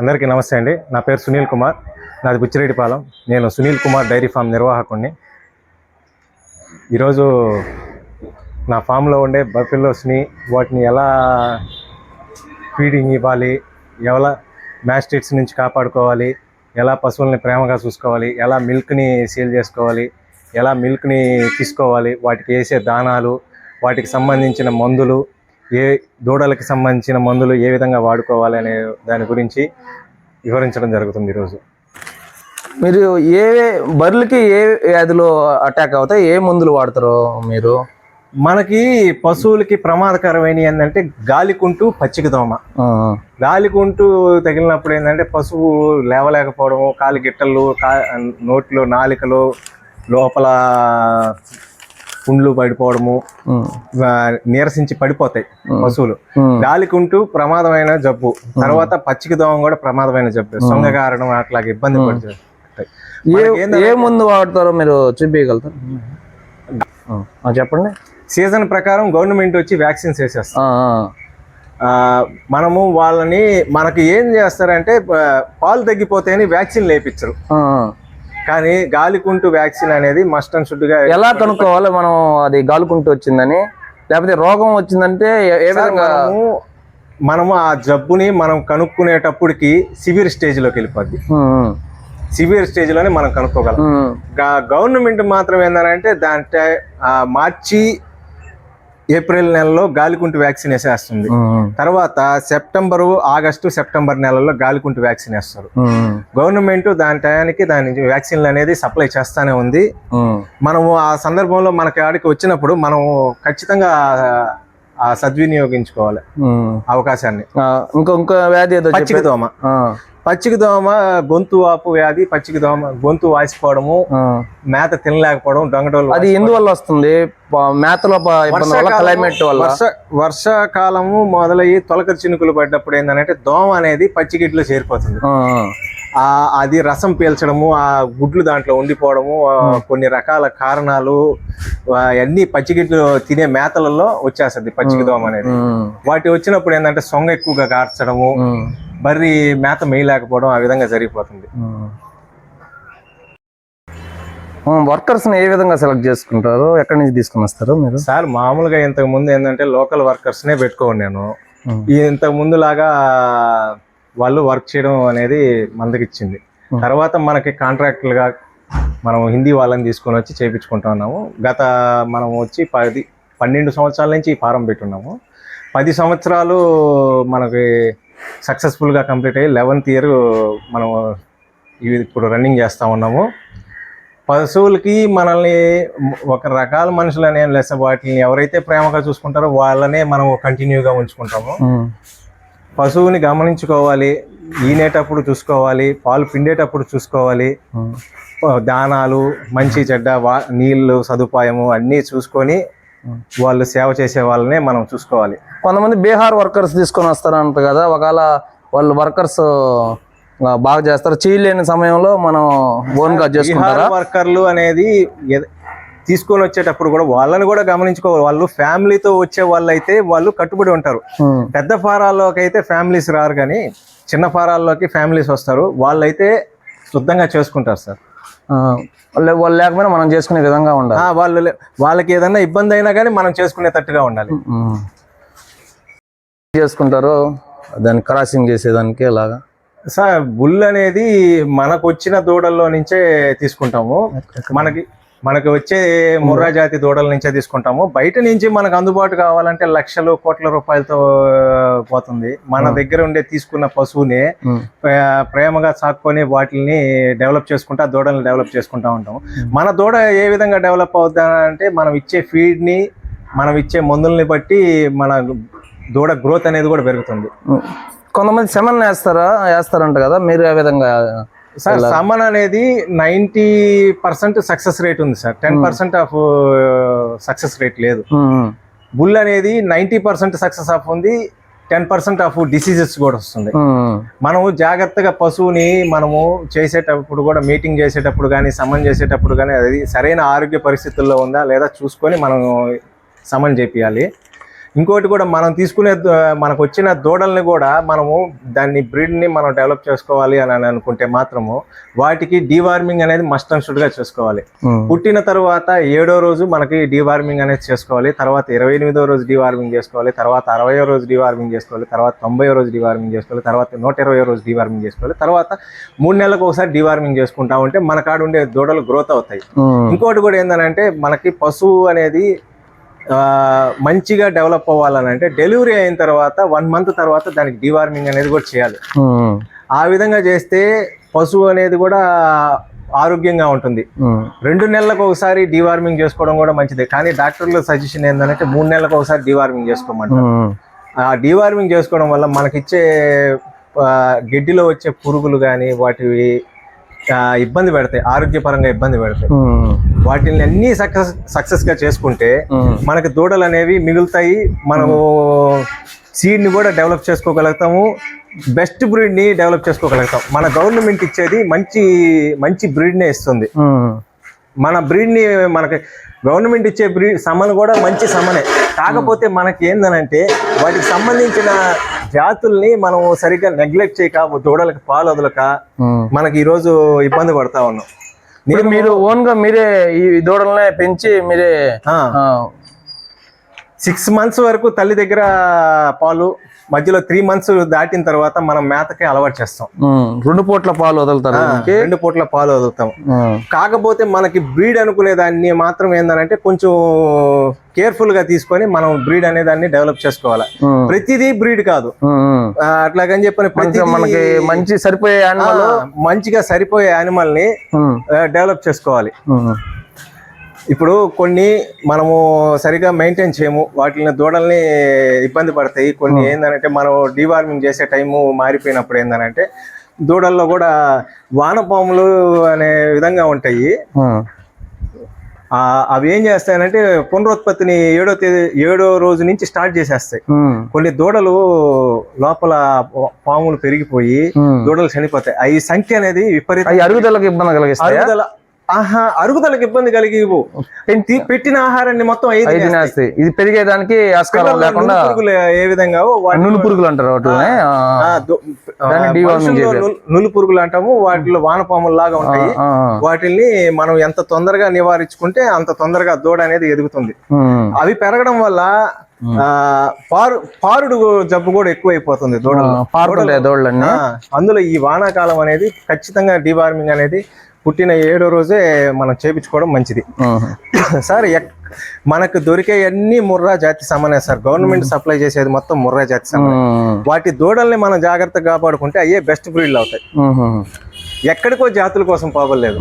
అందరికీ నమస్తే అండి. నా పేరు సునీల్ కుమార్. నాది బుచ్చిరెడ్డిపాలెం. నేను సునీల్ కుమార్ డైరీ ఫామ్ నిర్వాహకుడిని ఈరోజు నా ఫామ్లో ఉండే బఫెలోస్ని వాటిని ఎలా ఫీడింగ్ ఇవ్వాలి ఎలా మ్యాస్టిట్స్ నుంచి కాపాడుకోవాలి ఎలా పశువుల్ని ప్రేమగా చూసుకోవాలి ఎలా మిల్క్ని సేల్ చేసుకోవాలి ఎలా మిల్క్ని తీసుకోవాలి వాటికి వేసే దానాలు వాటికి సంబంధించిన మందులు ఏ దూడలకి సంబంధించిన మందులు ఏ విధంగా వాడుకోవాలి అనే దాని గురించి వివరించడం జరుగుతుంది ఈరోజు. మీరు ఏ బర్రెలకి ఏ వ్యాధులు అటాక్ అవుతాయి? ఏ మందులు వాడతారు మీరు? మనకి పశువులకి ప్రమాదకరమైన ఏంటంటే గాలికుంటూ పచ్చిక దోమ ఆ, గాలికుంటూ తగిలినప్పుడు ఏంటంటే పశువు లేవలేకపోవడము కాలి గిట్టలు కా నోట్లో నాలికలు లోపల పుండ్లు పడిపోవడము నీరసించి పడిపోతాయి పశువులు. గాలికుంటూ ప్రమాదమైన జబ్బు. తర్వాత పచ్చిక దోమ కూడా ప్రమాదమైన జబ్బు. సొంగ కారణం అట్లాగే ఇబ్బంది పడుతుంది ఏ మందు వాడతారో మీరు చూపించగలుగుతారు? చెప్పండి. సీజన్ ప్రకారం గవర్నమెంట్ వచ్చి వ్యాక్సిన్స్ ఆ, మనము వాళ్ళని మనకి ఏం చేస్తారంటే పాలు తగ్గిపోతాయని వ్యాక్సిన్ లేపించరు. కానీ గాలికుంటూ వ్యాక్సిన్ అనేది మస్ట్ అండ్ షుడ్గా ఎలా కనుక్కోవాలి మనం అది గాలుకుంటూ వచ్చిందని? లేకపోతే రోగం వచ్చిందంటే ఏ- విధంగా మనము ఆ జబ్బుని మనం కనుక్కునేటప్పటికి సివియర్ స్టేజ్లోకి వెళ్ళిపోద్ది. ఉమ్, సివియర్ స్టేజ్లోనే మనం కనుక్కోగలం. గా- గవర్నమెంట్ మాత్రం ఏంటంటే దాంట్లో మార్చి ఏప్రిల్ నెలలో గాలికుంటు వ్యాక్సిన్ వేసేస్తుంది. తర్వాత సెప్టెంబరు ఆగస్టు సెప్టెంబర్ నెలలో గాలికుంటు వ్యాక్సిన్ వేస్తారు. గవర్నమెంట్ దాని టయానికి దాని వ్యాక్సిన్లు అనేది సప్లై చేస్తానే ఉంది. మనము ఆ సందర్భంలో మనకి ఆడికి వచ్చినప్పుడు మనం ఖచ్చితంగా ఆ సద్వినియోగించుకోవాలి. అవకాశాన్ని. ఆ, ఇంకో ఇంకో వ్యాధి ఏదో పచ్చిక. దోమ. పచ్చిక దోమ గొంతు వాపు వ్యాధి పచ్చిక దోమ గొంతు వాసిపోవడము. మేత తినలేకపోవడం దొంగడోలు అది ఎందువల్ల వస్తుంది? మేతలో క్లైమేట్ వల్ల? వర్ష వర్షాకాలము మొదలయ్యి తొలకరి చినుకులు పడ్డప్పుడు ఏంటంటే దోమ అనేది పచ్చిగిడ్లో చేరిపోతుంది. అది రసం పీల్చడము ఆ గుడ్లు దాంట్లో ఉండిపోవడము కొన్ని రకాల కారణాలు అన్ని పచ్చిగిడ్లు తినే మేతలలో వచ్చేస్తుంది పచ్చిక దోమ అనేది. వాటి వచ్చినప్పుడు ఏంటంటే సొంగ ఎక్కువగా కార్చడము బర్రి మేత మేయలేకపోవడం ఆ విధంగా జరిగిపోతుంది. వర్కర్స్ ఏ విధంగా సెలెక్ట్ చేసుకుంటారు? ఎక్కడి నుంచి తీసుకుని వస్తారు మీరు? సార్ మామూలుగా ఇంతకు ముందు ఏంటంటే లోకల్ వర్కర్స్ నే పెట్టుకోండి నేను ఇంతకు ముందు లాగా వాళ్ళు వర్క్ చేయడం అనేది మనకి ఇచ్చింది. తర్వాత మనకి కాంట్రాక్టులుగా మనం హిందీ వాళ్ళని తీసుకొని వచ్చి చేయించుకుంటా ఉన్నాము. గత మనం వచ్చి పది పన్నెండు సంవత్సరాల నుంచి ఈ ఫారం పెట్టున్నాము. పది సంవత్సరాలు మనకి సక్సెస్ఫుల్గా కంప్లీట్ అయ్యి లెవెన్త్ ఇయర్ మనం ఇవి ఇప్పుడు రన్నింగ్ చేస్తూ ఉన్నాము. పశువులకి మనల్ని ఒక రకాల మనుషులని లేదు వాటిని ఎవరైతే ప్రేమగా చూసుకుంటారో వాళ్ళనే మనం కంటిన్యూగా ఉంచుకుంటాము. పశువుని గమనించుకోవాలి ఈనేటప్పుడు చూసుకోవాలి పాలు పిండేటప్పుడు చూసుకోవాలి. దానాలు మంచి చెడ్డ వా నీళ్ళు సదుపాయము అన్నీ చూసుకొని వాళ్ళు సేవ చేసే వాళ్ళనే మనం చూసుకోవాలి. కొంతమంది బీహార్ వర్కర్స్ తీసుకొని వస్తారంట కదా ఒకవేళ వాళ్ళు వర్కర్స్ బాగా చేస్తారు. చేయలేని సమయంలో మనం ఓన్గా చేసుకుంటారా? వర్కర్లు అనేది తీసుకొని వచ్చేటప్పుడు కూడా వాళ్ళని కూడా గమనించుకోవాలి వాళ్ళు ఫ్యామిలీతో వచ్చే వాళ్ళు అయితే వాళ్ళు కట్టుబడి ఉంటారు. పెద్ద ఫారాల్లోకి అయితే ఫ్యామిలీస్ రారు కానీ చిన్న ఫారాల్లోకి ఫ్యామిలీస్ వస్తారు. వాళ్ళైతే శుద్ధంగా చేసుకుంటారు సార్. వాళ్ళు లేకపోయినా మనం చేసుకునే విధంగా ఉండాలి. వాళ్ళు వాళ్ళకి ఏదైనా ఇబ్బంది అయినా కానీ మనం చేసుకునేటట్టుగా ఉండాలి. చేసుకుంటారు? దాన్ని క్రాసింగ్ చేసేదానికి అలాగా సార్ బుల్ అనేది మనకు వచ్చిన దూడల్లో నుంచే తీసుకుంటాము. మనకి మనకి వచ్చే ముర్రా జాతి దూడల నుంచే తీసుకుంటాము. బయట నుంచి మనకు అందుబాటు కావాలంటే లక్షలు కోట్ల రూపాయలతో పోతుంది. మన దగ్గర ఉండే తీసుకున్న పశువుని ప్రేమగా సాక్కొని వాటిని డెవలప్ చేసుకుంటా దూడల్ని డెవలప్ చేసుకుంటా ఉంటాం. మన దూడ ఏ విధంగా డెవలప్ అవుతా అంటే మనం ఇచ్చే ఫీడ్ని మనం ఇచ్చే మందుల్ని బట్టి మన దూడ గ్రోత్ అనేది కూడా పెరుగుతుంది. కొంతమంది సెమన్ వేస్తారా వేస్తారంట కదా మీరు ఏ విధంగా సార్ సమన్ అనేది నైంటీ పర్సెంట్ సక్సెస్ రేట్ ఉంది sir. Ten percent of success rate లేదు. బుల్ అనేది నైంటీ పర్సెంట్ సక్సెస్ ఆఫ్ ఉంది టెన్ పర్సెంట్ ఆఫ్ డిసీజెస్ కూడా వస్తుంది. మనము జాగ్రత్తగా పశువుని మనము చేసేటప్పుడు కూడా మీటింగ్ చేసేటప్పుడు కానీ సమన్ చేసేటప్పుడు కానీ అది సరైన ఆరోగ్య పరిస్థితుల్లో ఉందా లేదా చూసుకొని మనం సమన్ చేపియాలి. ఇంకోటి కూడా మనం తీసుకునే మనకు వచ్చిన దూడల్ని కూడా మనము దాన్ని బ్రీడ్ని మనం డెవలప్ చేసుకోవాలి అని అని అనుకుంటే మాత్రము వాటికి డీవార్మింగ్ అనేది మస్ట్ అండ్ షుడ్గా చేసుకోవాలి. పుట్టిన తర్వాత ఏడో రోజు మనకి డీవార్మింగ్ అనేది చేసుకోవాలి తర్వాత ఇరవై ఎనిమిదో రోజు డీవార్మింగ్ చేసుకోవాలి తర్వాత అరవయో రోజు డీవార్మింగ్ చేసుకోవాలి తర్వాత తొంభై రోజు డీవార్మింగ్ చేసుకోవాలి తర్వాత నూట ఇరవై రోజు డీవార్మింగ్ చేసుకోవాలి తర్వాత మూడు నెలలకు ఒకసారి డీవార్మింగ్ చేసుకుంటా ఉంటే మన కాడ ఉండే దూడలు గ్రోత్ అవుతాయి. ఇంకోటి కూడా ఏంటంటే మనకి పశువు అనేది మంచిగా డెవలప్ అవ్వాలని అంటే డెలివరీ అయిన తర్వాత వన్ మంత్ తర్వాత దానికి డీవార్మింగ్ అనేది కూడా చేయాలి. ఆ విధంగా చేస్తే పశువు అనేది కూడా ఆరోగ్యంగా ఉంటుంది. రెండు నెలలకు ఒకసారి డీవార్మింగ్ చేసుకోవడం కూడా మంచిదే కానీ డాక్టర్ల సజెషన్ ఏంటంటే మూడు నెలలకు ఒకసారి డీవార్మింగ్ చేసుకోమంటారు ఉమ్. ఆ డీవార్మింగ్ చేసుకోవడం వల్ల మనకిచ్చే గడ్డిలో వచ్చే పురుగులు కానీ వాటి ఆ, ఇబ్బంది పెడతాయి ఆరోగ్యపరంగా ఇబ్బంది పెడతాయి. వాటిని అన్ని సక్సెస్ సక్సెస్గా చేసుకుంటే. మనకి దూడలు అనేవి మిగులుతాయి మనము సీడ్ని కూడా డెవలప్ చేసుకోగలుగుతాము బెస్ట్ బ్రీడ్ని డెవలప్ చేసుకోగలుగుతాం మన గవర్నమెంట్ ఇచ్చేది మంచి మంచి బ్రీడ్ నే ఇస్తుంది. మన బ్రీడ్ని మనకి గవర్నమెంట్ ఇచ్చే బ్రీడ్ సమన్ కూడా మంచి సమనే కాకపోతే మనకి ఏందనంటే వాటికి సంబంధించిన జాతుల్ని మనం సరిగ్గా నెగ్లెక్ట్ చేయక దూడలకు పాలు వదలక. మనకి ఈరోజు ఇబ్బంది పడతా ఉన్నాం. మీరు ఓన్గా మీరే ఈ దూడలనే పెంచి మీరే సిక్స్ మంత్స్ వరకు తల్లి దగ్గర పాలు మధ్యలో త్రీ మంత్స్ దాటిన తర్వాత మనం మేతకి అలవాటు చేస్తాం. రెండు పూట్ల పాలు వదులుతారు. రెండు పూట్ల పాలు వదులుతాం. కాకపోతే మనకి బ్రీడ్ అనుకునే దాన్ని మాత్రం ఏంటంటే కొంచెం కేర్ఫుల్గా తీసుకొని మనం బ్రీడ్ అనే దాన్ని డెవలప్ చేసుకోవాలి. ప్రతిదీ బ్రీడ్ కాదు అట్లాగని చెప్పని ప్రతిదీ మనకి మంచి సరిపోయే యానిమల్ మంచిగా సరిపోయే యానిమల్ని డెవలప్ చేసుకోవాలి ఇప్పుడు కొన్ని మనము సరిగా మెయింటైన్ చేయము. వాటిని దూడల్ని ఇబ్బంది పడతాయి. కొన్ని ఏంటంటే మనం డీవార్మింగ్ చేసే టైము మారిపోయినప్పుడు ఏంటంటే దూడల్లో కూడా వానపాములు అనే విధంగా ఉంటాయి. ఆ, అవి ఏం చేస్తాయంటే పునరుత్పత్తిని ఏడో తేదీ ఏడో రోజు నుంచి స్టార్ట్ చేసేస్తాయి. కొన్ని దూడలు లోపల పాములు పెరిగిపోయి దూడలు చనిపోతాయి. అవి సంఖ్య అనేది విపరీత అరుగుదలకు ఇబ్బంది కలిగిస్తాయా? అరుగుదల ఆహా అరుగుదలకు ఇబ్బంది కలిగి పెంటి- పెట్టిన ఆహారాన్ని మొత్తం ఐదు నేస్తాయి ఇది పెరిగేదానికి ఆస్కారం లేకుండా పురుగులు ఏ విధంగా నులు పురుగులు అంటారు నులు- పురుగులు అంటాము వాటిలో వానపాములు లాగా ఉంటాయి. వాటిని మనం ఎంత తొందరగా నివారించుకుంటే అంత తొందరగా దూడ అనేది ఎదుగుతుంది. అవి పెరగడం వల్ల ఆ, పారు పారుడు జబ్బు కూడా ఎక్కువైపోతుంది దూడలు అందులో ఈ వానాకాలం అనేది ఖచ్చితంగా డివార్మింగ్ అనేది పుట్టిన ఏడో రోజే మనం చేపించుకోవడం మంచిది. సార్ మనకు దొరికే అన్ని ముర్రా జాతి సమానే సార్. గవర్నమెంట్ సప్లై చేసేది మొత్తం ముర్రా జాతి సమానే వాటి దూడల్ని మనం జాగ్రత్తగా కాపాడుకుంటే అయ్యే బెస్ట్ బ్రీడ్లు అవుతాయి. ఎక్కడికో జాతుల కోసం పోవలేదు